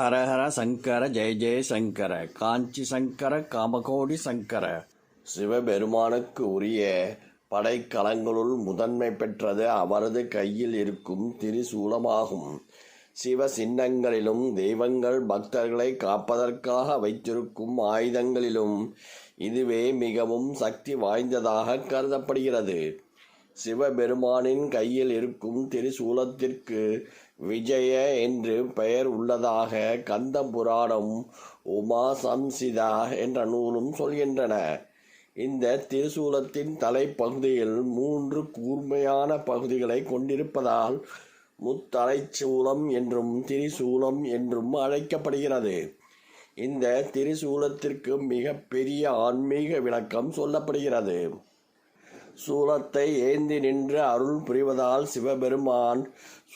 ஹரஹர சங்கர ஜெய ஜெய சங்கர காஞ்சி சங்கர காமகோடி சங்கர. சிவபெருமானுக்கு உரிய படைக்கலங்களுள் முதன்மை பெற்றது அவரது கையில் இருக்கும் திரிசூலமாகும். சிவ சின்னங்களிலும் தெய்வங்கள் பக்தர்களை காப்பதற்காக வைத்திருக்கும் ஆயுதங்களிலும் இதுவே மிகவும் சக்தி வாய்ந்ததாக கருதப்படுகிறது. சிவபெருமானின் கையில் இருக்கும் திரிசூலத்திற்கு விஜய என்று பெயர் உள்ளதாக கந்த புராணம் உமா சம்சிதா என்ற நூலும் சொல்கின்றன. இந்த திரிசூலத்தின் தலைப்பகுதியில் மூன்று கூர்மையான பகுதிகளை கொண்டிருப்பதால் முத்தலைச்சூலம் என்றும் திரிசூலம் என்றும் அழைக்கப்படுகிறது. இந்த திரிசூலத்திற்கு மிக பெரிய ஆன்மீக விளக்கம் சொல்லப்படுகிறது. சூலத்தை ஏந்தி நின்று அருள் புரிவதால் சிவபெருமான்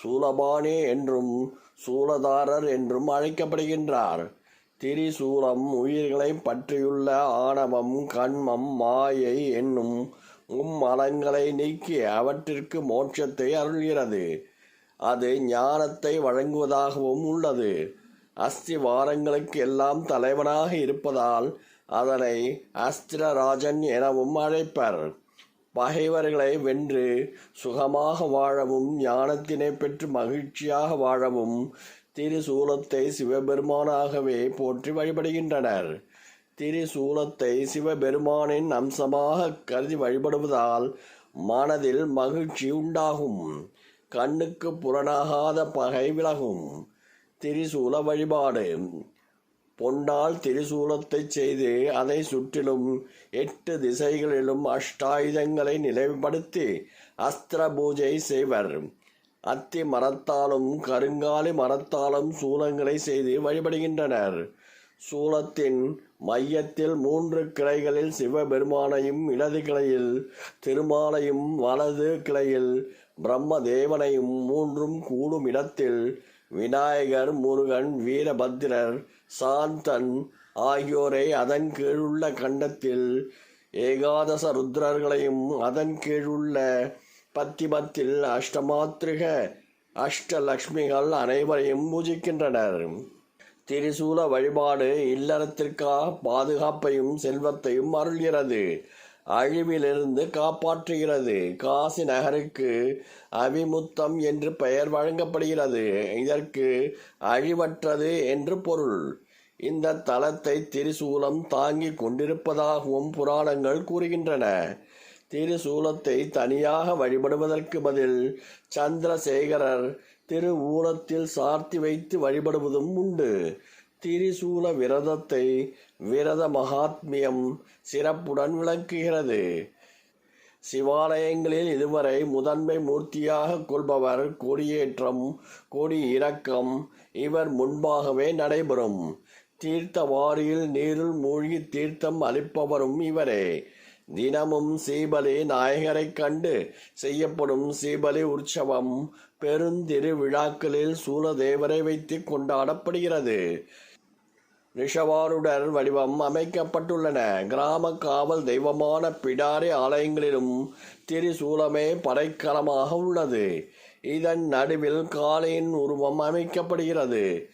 சூலபானே என்றும் சூலதாரர் என்றும் அழைக்கப்படுகின்றார். திரிசூலம் உயிர்களை பற்றியுள்ள ஆணவம் கண்மம் மாயை என்னும் மும்மலங்களை நீக்கி அவற்றிற்கு மோட்சத்தை அருள்கிறது. அது ஞானத்தை வழங்குவதாகவும் உள்ளது. அஸ்திவாரங்களுக்கு எல்லாம் தலைவனாக இருப்பதால் அதனை அஸ்திரராஜன் எனவும் அழைப்பர். பகைவர்களை வென்று சுகமாக வாழவும் ஞானத்தினை பெற்று மகிழ்ச்சியாக வாழவும் திரிசூலத்தை சிவபெருமானாகவே போற்றி வழிபடுகின்றனர். திரிசூலத்தை சிவபெருமானின் அம்சமாக கருதி வழிபடுவதால் மனதில் மகிழ்ச்சி உண்டாகும். கண்ணுக்கு புலனாகாத பகை விலகும். திரிசூல வழிபாடு. பொன்னால் திரிசூலத்தை செய்து அதை சுற்றிலும் எட்டு திசைகளிலும் அஷ்டாயுதங்களை நிலைப்படுத்தி அஸ்திர பூஜை செய்வர். அத்தி மரத்தாலும் கருங்காலி மரத்தாலும் சூலங்களை செய்து வழிபடுகின்றனர். சூலத்தின் மையத்தில் மூன்று கிளைகளில் சிவபெருமானையும் இடது கிளையில் திருமாலையும் வலது கிளையில் பிரம்மதேவனையும் மூன்றும் கூடும் இடத்தில் விநாயகர் முருகன் வீரபத்திரர் சாந்தன் ஆகியோரை அதன் கீழுள்ள கண்டத்தில் ஏகாதச ருத்ரர்களையும் அதன் கீழுள்ள பத்திமத்தில் அஷ்டமாத்திரிக அஷ்டலக்ஷ்மிகள் அனைவரையும் பூஜிக்கின்றனர். திரிசூல வழிபாடு இல்லறத்திற்காக பாதுகாப்பையும் செல்வத்தையும் அருள்கிறது. அழிவிலிருந்து காப்பாற்றுகிறது. காசி நகருக்கு அவிமுத்தம் என்று பெயர் வழங்கப்படுகிறது. இதற்கு அழிவற்றது என்று பொருள். இந்த தலத்தை திரிசூலம் தாங்கி கொண்டிருப்பதாகவும் புராணங்கள் கூறுகின்றன. திரிசூலத்தை தனியாக வழிபடுவதற்கு பதில் சந்திரசேகரர் திருவூலத்தில் சார்த்தி வைத்து வழிபடுவதும் உண்டு. திரிசூல விரதத்தை விரத மகாத்மியம் சிறப்புடன் விளக்குகிறது. சிவாலயங்களில் இதுவரை முதன்மை மூர்த்தியாக கொள்பவர் கொடியேற்றம் கொடி இறக்கம் இவர் முன்பாகவே நடைபெறும். தீர்த்தவாரியில் நீருள் மூழ்கி தீர்த்தம் அளிப்பவரும் இவரே. தினமும் சீபலி நாயகரைக் கண்டு செய்யப்படும் சீபலி உற்சவம் பெருந்திருவிழாக்களில் சூலதேவரை வைத்து கொண்டாடப்படுகிறது. ரிஷவாருடர் வடிவம் அமைக்கப்பட்டுள்ளன. கிராம காவல் தெய்வமான பிடாரி ஆலயங்களிலும் திரிசூலமே படைக்கலமாக உள்ளது. இதன் நடுவில் காளையின் உருவம் அமைக்கப்படுகிறது.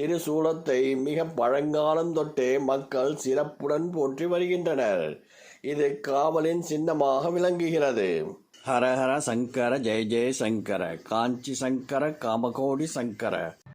திருசூலத்தை மிக பழங்காலம் தொட்டே மக்கள் சிறப்புடன் போற்றி வருகின்றனர். இது காவலின் சின்னமாக விளங்குகிறது. ஹரஹர சங்கர ஜெய ஜெய சங்கர காஞ்சி சங்கர காமகோடி சங்கர.